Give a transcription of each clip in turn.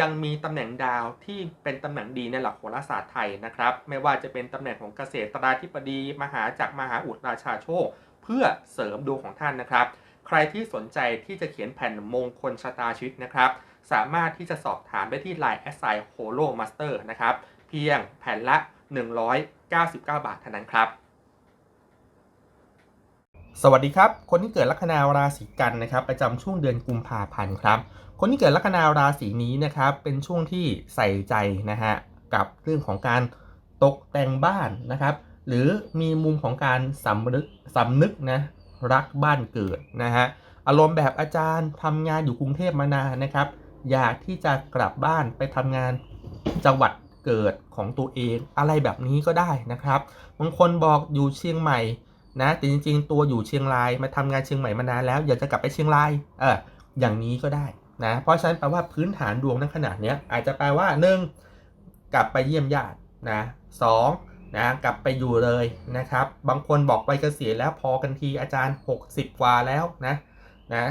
ยังมีตำแหน่งดาวที่เป็นตำแหน่งดีในหลักโหราศาสตร์ไทยนะครับ ไม่ว่าจะเป็นตำแหน่งของเกษตราธิบดี มหาจักรมหาอุดราชาโชค เพื่อเสริมดวงของท่านนะครับ ใครที่สนใจที่จะเขียนแผ่นมงคลชะตาชีวิตนะครับ สามารถที่จะสอบถามได้ที่ Line แอสไซโฮโลมาสเตอร์นะครับ เพียงแผ่นละ 199 บาทเท่านั้นครับ สวัสดีครับ คนที่เกิดลัคนาราศีกันนะครับ ประจำช่วงเดือนกุมภาพันธ์ครับ คนที่เกิดลัคนาราศีนี้นะครับ เป็นช่วงที่ใส่ใจนะฮะกับเรื่องของการตกแต่งบ้านนะครับ หรือมีมุมของการสำนึกสำนึกนะรักบ้านเกิดนะฮะอารมณ์แบบอาจารย์ทำงานอยู่กรุงเทพมานานนะครับ อยากที่จะกลับบ้านไปทำงานจังหวัดเกิดของตัวเองอะไรแบบนี้ก็ได้นะครับบางคนบอกอยู่เชียงใหม่ นะแต่จริง ๆ ตัวอยู่เชียงรายมาทำงานเชียงใหม่มานานแล้วอยากจะกลับไปเชียงรายเอออย่างนี้ก็ได้นะเพราะฉะนั้นแปลว่าพื้นฐานดวงในขนาดเนี้ยอาจจะแปลว่า 1. กลับไปเยี่ยมญาตินะสองนะกลับไปอยู่เลยนะครับ บางคนบอกไปเกษียณแล้วพอกันทีอาจารย์ 60 กว่าแล้วนะนะ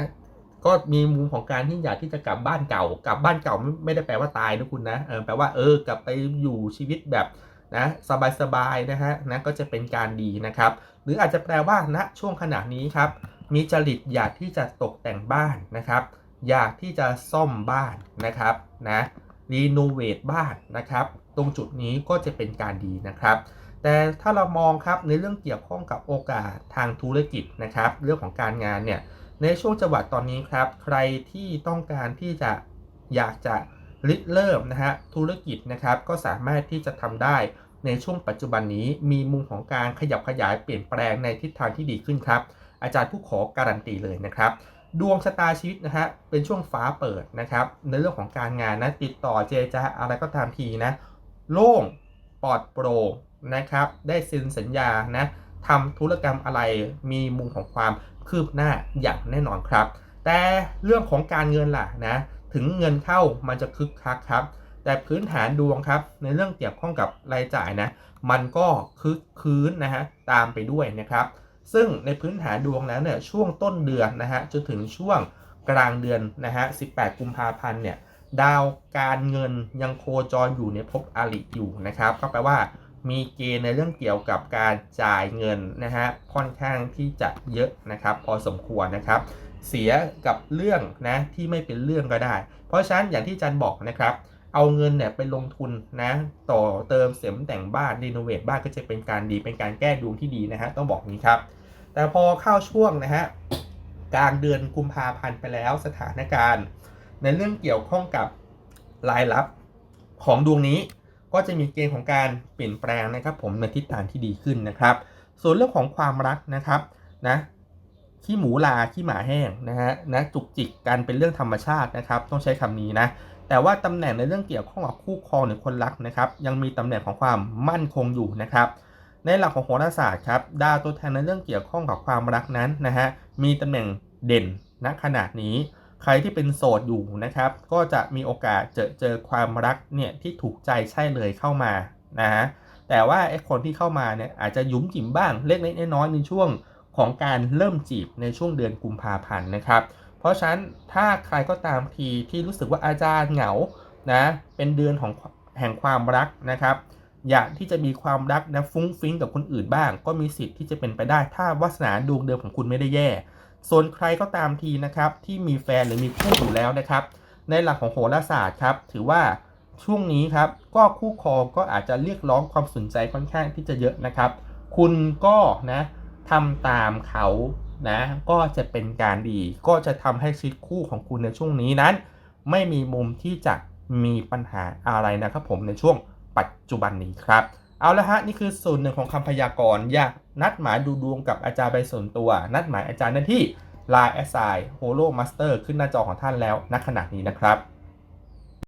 ก็มีมุมของการที่อยากที่จะกลับบ้านเก่ากลับบ้านเก่าไม่ไม่ได้แปลว่าตายนะคุณนะเออแปลว่าเออกลับไปอยู่ชีวิตแบบ นะสบายๆนะฮะนะก็จะเป็นการดีนะครับ หรืออาจจะแปลว่าณช่วงขณะนี้ครับ มีจริตอยากที่จะตกแต่งบ้านนะครับ อยากที่จะซ่อมบ้านนะครับนะรีโนเวทบ้านนะครับ ตรงจุดนี้ก็จะเป็นการดีนะครับ แต่ถ้าเรามองครับในเรื่องเกี่ยวข้องกับโอกาสทางธุรกิจนะครับ เรื่องของการงานเนี่ยในช่วงจังหวะตอนนี้ครับ ใครที่ต้องการที่จะอยากจะ ริเริ่มนะฮะธุรกิจนะครับก็สามารถที่จะทำได้ในช่วงปัจจุบันนี้มีมุมของการขยับขยายเปลี่ยนแปลงในทิศทางที่ดีขึ้นครับ อาจารย์ผู้ขอการันตีเลยนะครับ ดวงชะตาชีวิตนะฮะเป็นช่วงฟ้าเปิดนะครับในเรื่องของการงานนะติดต่อเจจาอะไรก็ตามทีนะโล่งปลอดโปร่งนะครับได้เซ็นสัญญานะทำธุรกรรมอะไรมีมุมของความคืบหน้าอย่างแน่นอนครับ แต่เรื่องของการเงินล่ะนะ ถึงเงินเข้ามันจะคึกคักครับ แต่พื้นฐานดวงครับ ในเรื่องเกี่ยวข้องกับรายจ่ายนะ มันก็คึกคืนนะฮะตามไปด้วยนะครับ ซึ่งในพื้นฐานดวงแล้วเนี่ยช่วงต้นเดือนนะฮะจนถึงช่วงกลางเดือนนะฮะ 18 กุมภาพันธ์เนี่ยดาวการเงินยังโคจรอยู่ในภพอริอยู่นะครับ ก็แปลว่ามีเกณฑ์ในเรื่องเกี่ยวกับการจ่ายเงินนะฮะค่อนข้างที่จะเยอะนะครับ พอสมควรนะครับ เสียกับเรื่องนะที่ไม่เป็นเรื่องก็ได้ เพราะฉะนั้นอย่างที่จันบอกนะครับ เอาเงินเนี่ยไปลงทุนนะต่อเติมเสริมแต่งบ้านรีโนเวทบ้านก็จะเป็นการดีเป็นการแก้ดวงที่ดีนะฮะต้องบอกนี้ครับ แต่พอเข้าช่วงนะฮะกลางเดือนกุมภาพันธ์ไปแล้วสถานการณ์ ในเรื่องเกี่ยวข้องกับรายรับของดวงนี้ก็จะมีเกณฑ์ของการเปลี่ยนแปลงนะครับ ผมในทิศทางที่ดีขึ้นนะครับ ส่วนเรื่องของความรักนะครับนะ ขี้หมูลาขี้หมาแห้งนะฮะนะจุกจิกกันเป็นเรื่องธรรมชาตินะครับ ต้องใช้คำนี้นะแต่ว่าตำแหน่งในเรื่องเกี่ยวข้องกับคู่ครองหรือคนรักนะครับยังมีตำแหน่งของความมั่นคงอยู่นะครับในหลักของโหราศาสตร์ครับดาวตัวแทนในเรื่องเกี่ยวข้องกับความรักนั้นนะฮะมีตำแหน่งเด่นณขนาดนี้ ใครที่เป็นโสดอยู่นะครับ ก็จะมีโอกาสเจอเจอความรักเนี่ยที่ถูกใจใช่เลยเข้ามานะฮะแต่ว่าไอ้คนที่เข้ามาเนี่ยอาจจะยุ่มจิ๋มบ้างเล็กๆน้อยๆในช่วง ของการเริ่มจีบในช่วงเดือนกุมภาพันธ์นะครับ เพราะฉะนั้นถ้าใครก็ตามทีที่รู้สึกว่าอาจารย์เหงานะเป็นเดือนของแห่งความรักนะครับ อยากที่จะมีความรักนะฟุ้งฟิ้งกับคนอื่นบ้าง ก็มีสิทธิ์ที่จะเป็นไปได้ถ้าวาสนาดวงเดิมของคุณไม่ได้แย่ ส่วนใครก็ตามทีนะครับที่มีแฟนหรือมีคู่อยู่แล้วนะครับ ในหลักของโหราศาสตร์ครับถือว่าช่วงนี้ครับก็คู่ครองก็อาจจะเรียกร้องความสนใจค่อนข้างที่จะเยอะนะครับ คุณก็นะ ทำตามเขานะก็จะเป็นการดีก็จะทำให้ชีวิตคู่ของคุณในช่วงนี้นั้น ไม่มีมุมที่จะมีปัญหาอะไรนะครับผมในช่วงปัจจุบันนี้ครับ เอาละฮะ นี่คือส่วนหนึ่งของคำพยากรณ์อยากนัดหมายดูดวงกับอาจารย์ไปส่วนตัว นัดหมายอาจารย์ได้ที่ Line แอสไซโฮโลมาสเตอร์ขึ้นหน้าจอของท่านแล้วณขณะนี้นะครับ